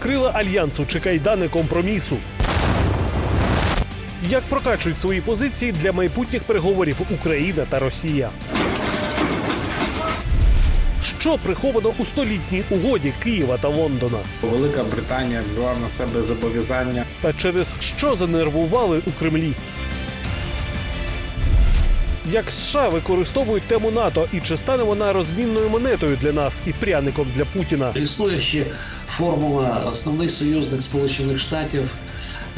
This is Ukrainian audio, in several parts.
Крила альянсу чи кайдани компромісу. Як прокачують свої позиції для майбутніх переговорів Україна та Росія? Що приховано у столітній угоді Києва та Лондона? Велика Британія взяла на себе зобов'язання Та через що занервували у Кремлі? Як США використовують тему НАТО і чи стане вона розмінною монетою для нас і пряником для Путіна? Існує ще формула основних союзник Сполучених Штатів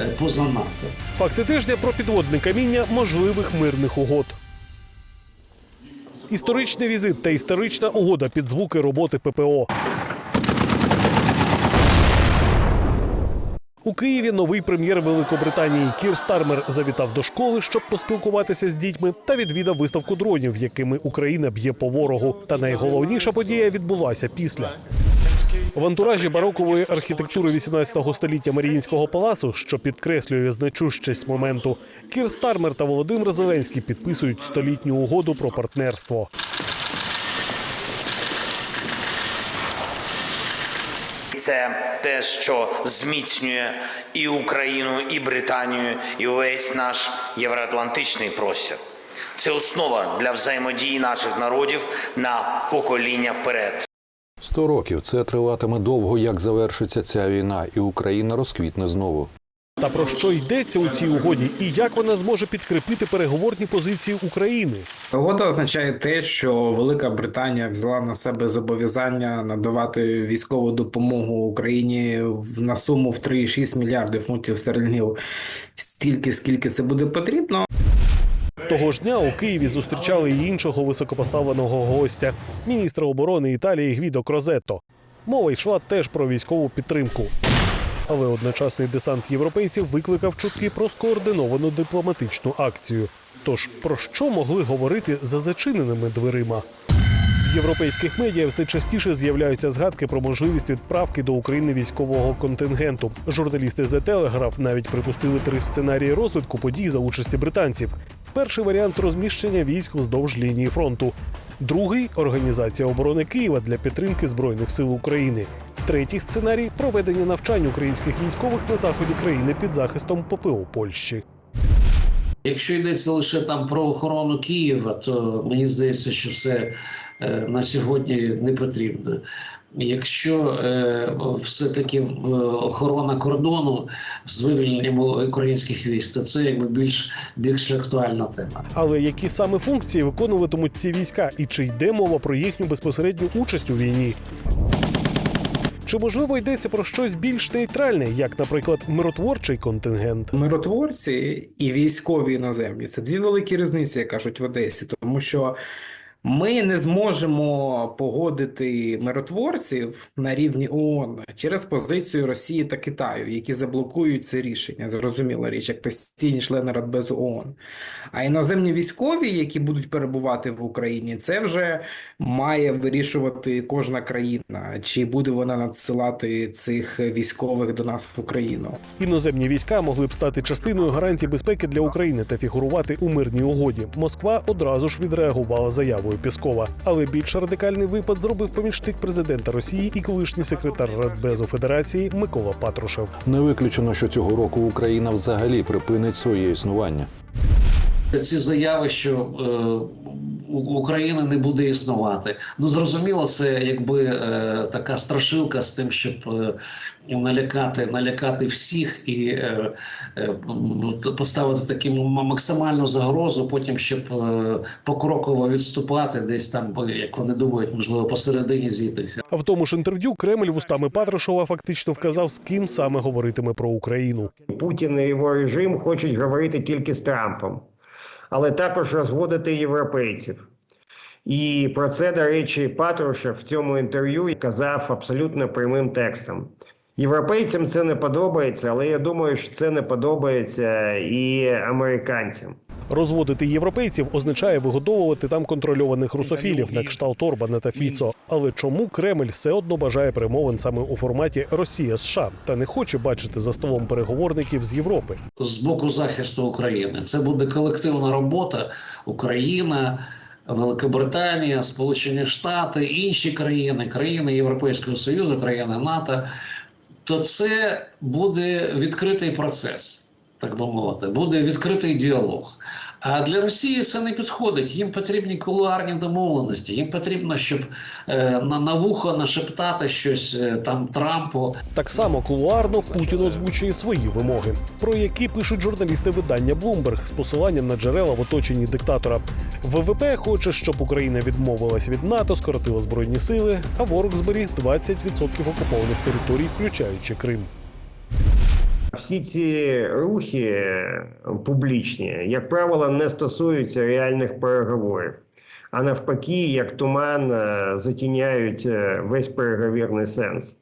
е, поза НАТО. Факти тижня про підводне каміння можливих мирних угод. Історичний візит та історична угода під звуки роботи ППО. У Києві новий прем'єр Великобританії Кір Стармер завітав до школи, щоб поспілкуватися з дітьми, та відвідав виставку дронів, якими Україна б'є по ворогу. Та найголовніша подія відбулася після. В антуражі барокової архітектури 18 століття Маріїнського палацу, що підкреслює значущість моменту, Кір Стармер та Володимир Зеленський підписують столітню угоду про партнерство. Це те, що зміцнює і Україну, і Британію, і увесь наш євроатлантичний простір. Це основа для взаємодії наших народів на покоління вперед. Сто років це триватиме довго, як завершиться ця війна, і Україна розквітне знову. Та про що йдеться у цій угоді, і як вона зможе підкріпити переговорні позиції України? Угода означає те, що Велика Британія взяла на себе зобов'язання надавати військову допомогу Україні на суму в 3,6 мільярдів фунтів стерлінгів стільки, скільки це буде потрібно. Того ж дня у Києві зустрічали й іншого високопоставленого гостя міністра оборони Італії Гвідо Крозетто. Мова йшла теж про військову підтримку. Але одночасний десант європейців викликав чутки про скоординовану дипломатичну акцію. Тож про що могли говорити за зачиненими дверима? В європейських медіа все частіше з'являються згадки про можливість відправки до України військового контингенту. Журналісти The Telegraph навіть припустили три сценарії розвитку подій за участі британців. Перший варіант розміщення військ вздовж лінії фронту. Другий організація оборони Києва для підтримки збройних сил України. Третій сценарій проведення навчань українських військових на заході країни під захистом ППО Польщі. Якщо йдеться лише там про охорону Києва, то мені здається, що це е, на сьогодні не потрібно. Якщо е, все-таки е, охорона кордону з вивільненням українських військ, то це якби більш більш актуальна тема. Але які саме функції виконуватимуть ці війська, і чи йде мова про їхню безпосередню участь у війні? Чи можливо йдеться про щось більш нейтральне, як, наприклад, миротворчий контингент? Миротворці і військові іноземні це дві великі різниці, як кажуть в Одесі, тому що ми не зможемо погодити миротворців на рівні ООН через позицію Росії та Китаю, які заблокують це рішення. Зрозуміла річ, як постійні члени Радбезу ООН. А іноземні військові, які будуть перебувати в Україні, це вже має вирішувати кожна країна, чи буде вона надсилати цих військових до нас в Україну. Іноземні війська могли б стати частиною гарантій безпеки для України та фігурувати у мирній угоді. Москва одразу ж відреагувала заявою Піскова. Але більш радикальний випад зробив помічник президента Росії і колишній секретар Радбезу Федерації Микола Патрушев. Не виключено, що цього року Україна взагалі припинить своє існування. Ці заяви, що е, України не буде існувати. Ну зрозуміло, це якби е, така страшилка з тим, щоб е, налякати, налякати всіх і е, е, поставити таку максимальну загрозу, потім щоб е, покроково відступати, десь там, як вони думають, можливо, посередині зійтися. А в тому ж інтерв'ю Кремль вустами Патрушева фактично вказав, з ким саме говоритиме про Україну. Путін і його режим хочуть говорити тільки з Трампом, але також розводити європейців. І про це, до речі, Патрушев в цьому інтерв'ю казав абсолютно прямим текстом. Європейцям це не подобається, але я думаю, що це не подобається і американцям. Розводити європейців означає вигодовувати там контрольованих русофілів на кшталт Орбана та Фіцо. Але чому Кремль все одно бажає перемовин саме у форматі Росія США та не хоче бачити за столом переговорників з Європи? з боку захисту України. Це буде колективна робота. Україна, Великобританія, Сполучені Штати, інші країни, країни Європейського Союзу, країни НАТО. то це буде відкритий процес, так би мовити, буде відкритий діалог. А для Росії це не підходить. Їм потрібні кулуарні домовленості. Їм потрібно, щоб е, на, на вухо нашептати щось е, там Трампу. Так само кулуарно Путін озвучує свої вимоги, про які пишуть журналісти видання Bloomberg з посиланням на джерела в оточенні диктатора. ВВП хоче, щоб Україна відмовилась від НАТО, скоротила збройні сили, а ворог зберіг 20% окупованих територій, включаючи Крим. Всі ці рухи е, публічні, як правило, не стосуються реальних переговорів, а навпаки, як туман е, затіняють е, весь переговірний сенс.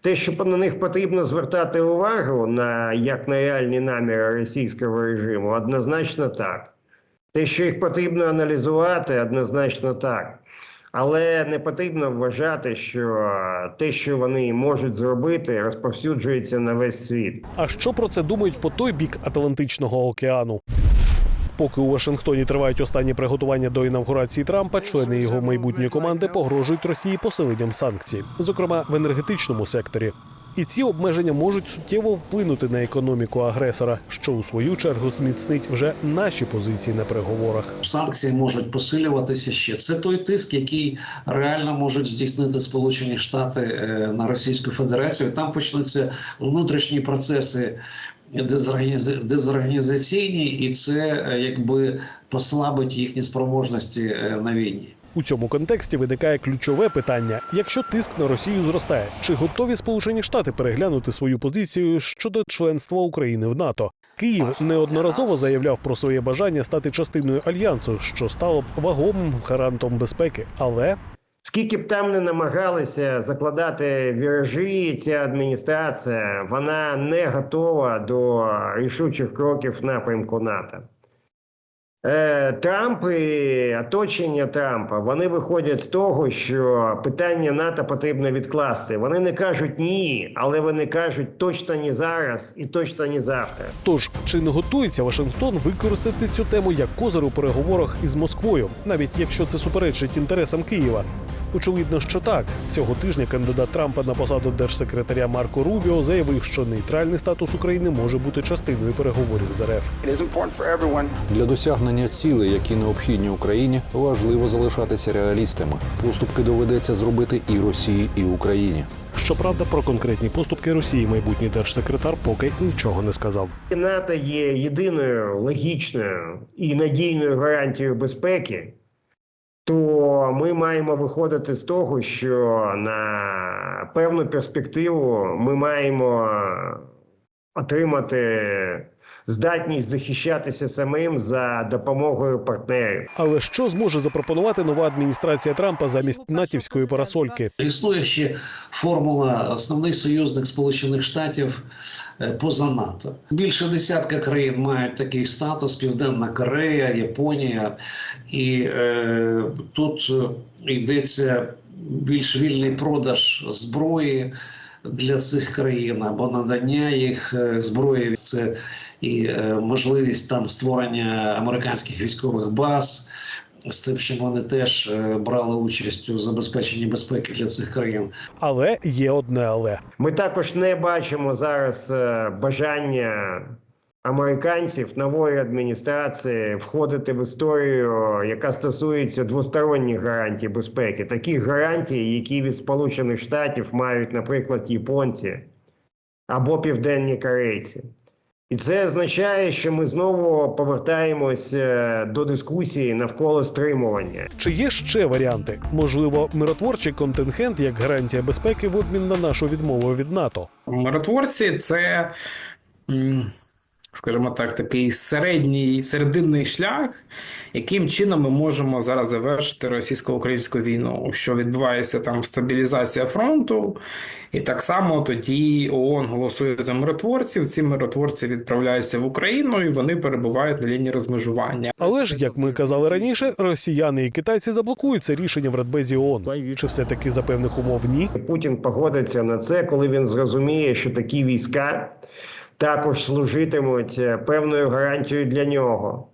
Те, що на них потрібно звертати увагу на як на реальні наміри російського режиму, однозначно так. Те, що їх потрібно аналізувати, однозначно так. Але не потрібно вважати, що те, що вони можуть зробити, розповсюджується на весь світ. А що про це думають по той бік Атлантичного океану? Поки у Вашингтоні тривають останні приготування до інавгурації Трампа, члени його майбутньої команди погрожують Росії посиленням санкцій, зокрема в енергетичному секторі. І ці обмеження можуть суттєво вплинути на економіку агресора, що у свою чергу зміцнить вже наші позиції на переговорах. Санкції можуть посилюватися ще. Це той тиск, який реально можуть здійснити Сполучені Штати е, на Російську Федерацію. Там почнуться внутрішні процеси дезорганіза- дезорганізаційні, і це е, якби послабить їхні спроможності е, на війні. У цьому контексті виникає ключове питання: якщо тиск на Росію зростає, чи готові Сполучені Штати переглянути свою позицію щодо членства України в НАТО? Київ неодноразово заявляв про своє бажання стати частиною альянсу, що стало б вагомим гарантом безпеки. Але Скільки б там не намагалися закладати віражі, ця адміністрація вона не готова до рішучих кроків напрямку НАТО. Е, Трамп і оточення Трампа вони виходять з того, що питання НАТО потрібно відкласти. Вони не кажуть ні, але вони кажуть точно не зараз і точно не завтра. тож чи не готується Вашингтон використати цю тему як козир у переговорах із Москвою, навіть якщо це суперечить інтересам Києва? Очевидно, що так. Цього тижня кандидат Трампа на посаду держсекретаря Марко Рубіо заявив, що нейтральний статус України може бути частиною переговорів з РФ. Для досягнення цілей, які необхідні Україні, важливо залишатися реалістами. Поступки доведеться зробити і Росії, і Україні. Щоправда, про конкретні поступки Росії майбутній держсекретар поки нічого не сказав. НАТО є єдиною логічною і надійною гарантією безпеки, то ми маємо виходити з того, що на певну перспективу ми маємо отримати здатність захищатися самим за допомогою партнерів. Але що зможе запропонувати нова адміністрація Трампа замість натівської парасольки? Існує ще формула основний союзник Сполучених Штатів е, поза НАТО. Більше десятка країн мають такий статус: Південна Корея, Японія, і е, тут е, йдеться більш вільний продаж зброї. Для цих країн або надання їх е, зброї це і е, можливість там створення американських військових баз з тим, що вони теж е, брали участь у забезпеченні безпеки для цих країн. Але є одне але. Ми також не бачимо зараз е, бажання американців нової адміністрації входити в історію, яка стосується двосторонніх гарантій безпеки, таких гарантій, які від Сполучених Штатів мають, наприклад, японці або південні корейці. І це означає, що ми знову повертаємось е, до дискусії навколо стримування. Чи є ще варіанти? Можливо, миротворчий контингент як гарантія безпеки в обмін на нашу відмову від НАТО. Миротворці це, скажімо так, такий середній серединний шлях, яким чином ми можемо зараз завершити російсько-українську війну, що відбувається там стабілізація фронту, і так само тоді ООН голосує за миротворців. Ці миротворці відправляються в Україну і вони перебувають на лінії розмежування. Але ж, як ми казали раніше, росіяни і китайці заблокують це рішення в Радбезі ООН. Чи все таки за певних умов ні? Путін погодиться на це, коли він зрозуміє, що такі війська також служитимуть е, певною гарантією для нього,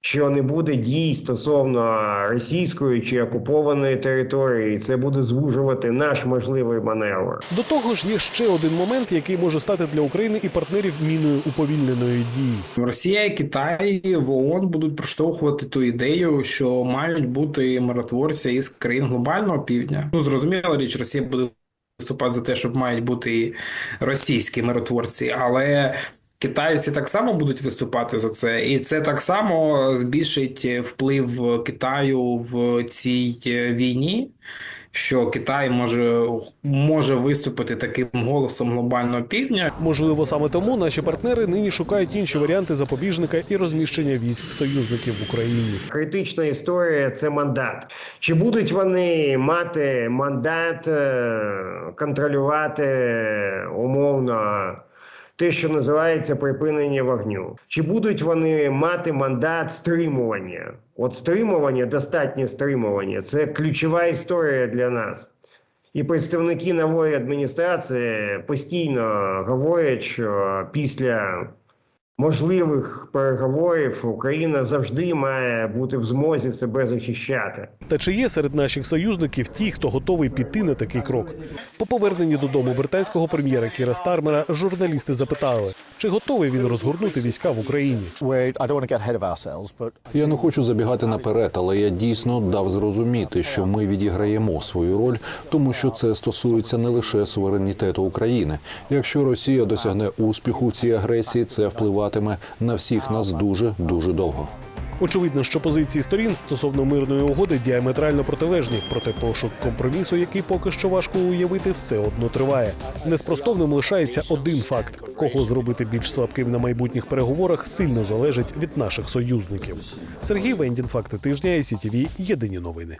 що не буде дій стосовно російської чи окупованої території. Це буде звужувати наш можливий маневр. До того ж, є ще один момент, який може стати для України і партнерів міною уповільненої дії. Росія і Китай в ООН будуть проштовхувати ту ідею, що мають бути миротворці із країн глобального півдня. Ну зрозуміло річ, Росія буде виступати за те, щоб мають бути і російські миротворці, але китайці так само будуть виступати за це, і це так само збільшить вплив Китаю в цій війні. Що Китай може, може виступити таким голосом глобального півдня, Можливо, саме тому наші партнери нині шукають інші варіанти запобіжника і розміщення військ союзників в Україні. Критична історія це мандат. Чи будуть вони мати мандат е, контролювати умовно те, що називається припинення вогню? Чи будуть вони мати мандат стримування? От стримування, достатнє стримування це ключова історія для нас. І представники нової адміністрації постійно говорять, що після можливих переговорів Україна завжди має бути в змозі себе захищати. Та чи є серед наших союзників ті, хто готовий піти на такий крок? По поверненні додому британського прем'єра Кіра Стармера журналісти запитали, чи готовий він розгорнути війська в Україні. Я не хочу забігати наперед, але я дійсно дав зрозуміти, що ми відіграємо свою роль, тому що це стосується не лише суверенітету України. Якщо Росія досягне успіху в цій агресії, це впливатиме на всіх нас дуже дуже довго. Очевидно, що позиції сторін стосовно мирної угоди діаметрально протилежні, проте пошук компромісу, який поки що важко уявити, все одно триває. Неспростовним лишається один факт: кого зробити більш слабким на майбутніх переговорах, сильно залежить від наших союзників. Сергій Вендін, факти тижня, ICTV, Єдині новини.